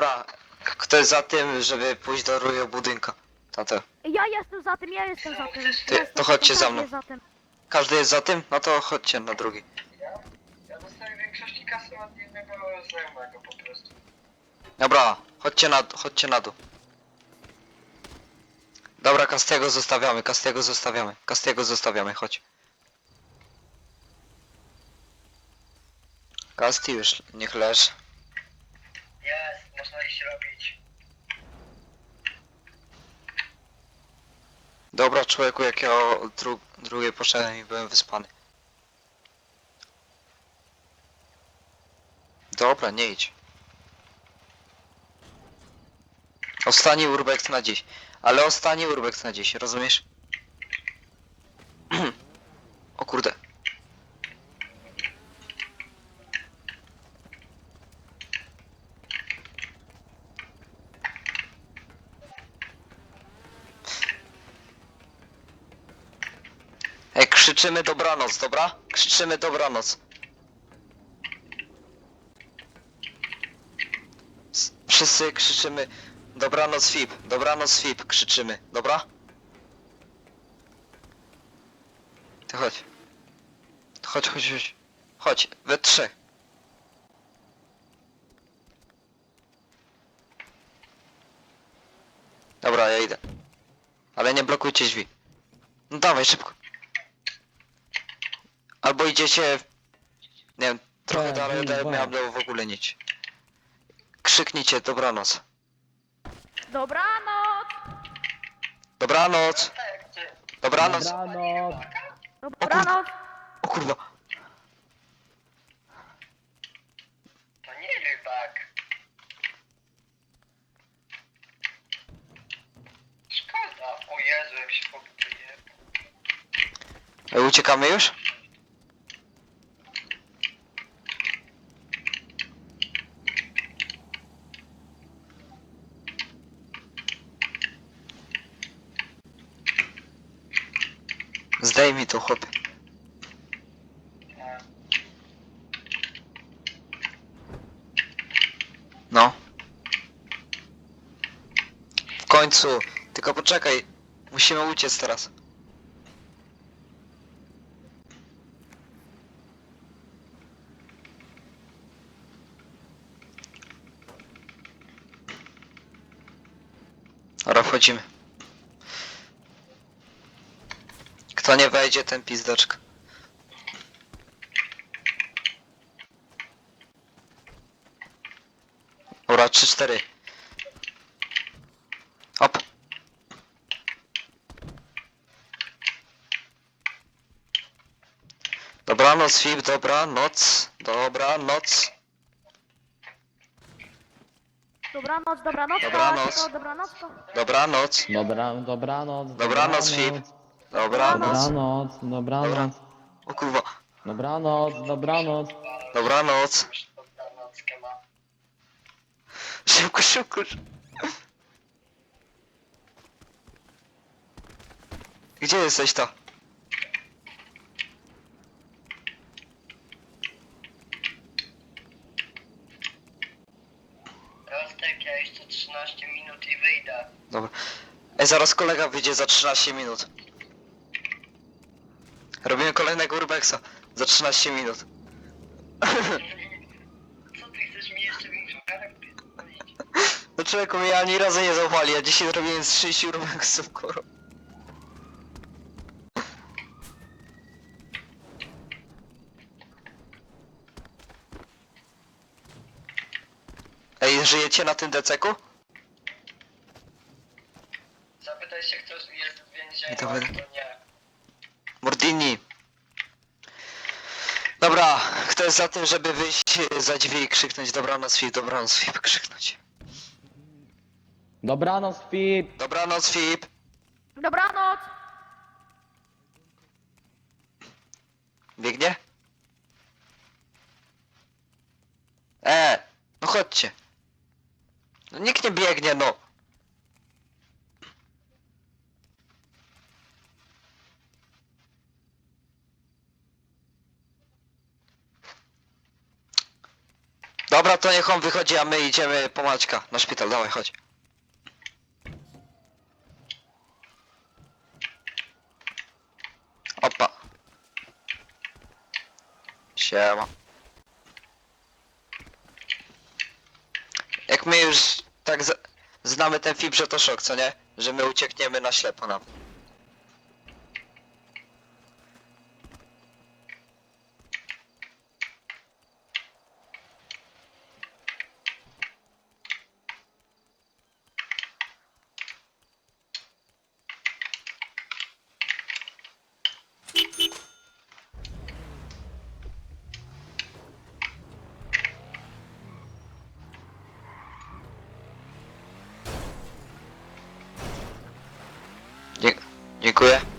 Dobra, kto jest za tym, żeby pójść do ruju budynka? Tato. Ja jestem za tym, ja jestem za tym. Ty, Jestem to chodźcie za mną. Za tym. Każdy jest za tym? No to chodźcie na drugi. Ja, ja dostaję większości kasy od jednego znajomego po prostu. Dobra, chodźcie na, chodźcie na dół. Dobra, Castiego zostawiamy, Castiego zostawiamy, Castiego zostawiamy, chodź. Casti już, niech leż. Jest, można iść robić. Dobra, człowieku, jak ja o dru drugie poszedłem i byłem wyspany. Dobra, nie idź. Ostatni urbex na dziś. Ale ostatni urbex na dziś, rozumiesz? o kurde. Ej, krzyczymy dobranoc, dobra? Krzyczymy dobranoc. Wszyscy krzyczymy dobranoc FIP, dobranoc FIP krzyczymy, dobra? To chodź. To chodź, chodź, chodź. Chodź, we trzech. Dobra, ja idę. Ale nie blokujcie drzwi. No dawaj, szybko. Albo idziecie, nie wiem, trochę Tak, dalej, dwa. dalej miałem w ogóle nic. Krzyknijcie dobranoc. Dobranoc! Dobranoc! Dobranoc! Dobranoc. Dobranoc! O kurwa! To nie rybak. Szkoda. O Jezu, jak się popytuje. Ej, uciekamy już? Zdejmij to chłopie. No. W końcu. Tylko poczekaj. Musimy uciec teraz. Dobra, wchodzimy. Kto nie wejdzie, ten pizdaczka. Dobra, 3-4. Hop. Dobranoc, Fib, dobranoc. Dobranoc. Dobranoc, dobranoc, Dobranoc. dobranoc. Dobranoc. Dobra, dobranoc. Dobranoc, Fib. Dobranoc. Dobranoc, dobranoc. O kurwa. Dobranoc, dobranoc. Dobranoc. Ma. Szybko, szybko. Gdzie jesteś to? Rostek, ja jeszcze 13 minut i wyjdę. Dobra. Ej, zaraz kolega wyjdzie za 13 minut. Robimy kolejnego urbexa za 13 minut. Co ty chcesz mi jeszcze większą karę wpierdolić? No człowieku mnie ani razu nie zaufali, a dzisiaj zrobiłem z 30 urbexów, kurwa. Ej, żyjecie na tym deceku? Zapytaj się, kto jest w więzieniu, To a kto nie. Mordini. Dobra, kto jest za tym, żeby wyjść za drzwi i krzyknąć dobranoc Fib, dobranoc Fib, krzyknąć. Dobranoc, Fip. Dobranoc Fib. Dobranoc! Biegnie? E, no chodźcie. No nikt nie biegnie, no. Dobra, to niech on wychodzi, a my idziemy po Maćka na szpital, dawaj, chodź. Opa. Siema. Jak my już tak znamy ten film, że to szok, co nie? Że my uciekniemy na ślepo nam. Dziękuję.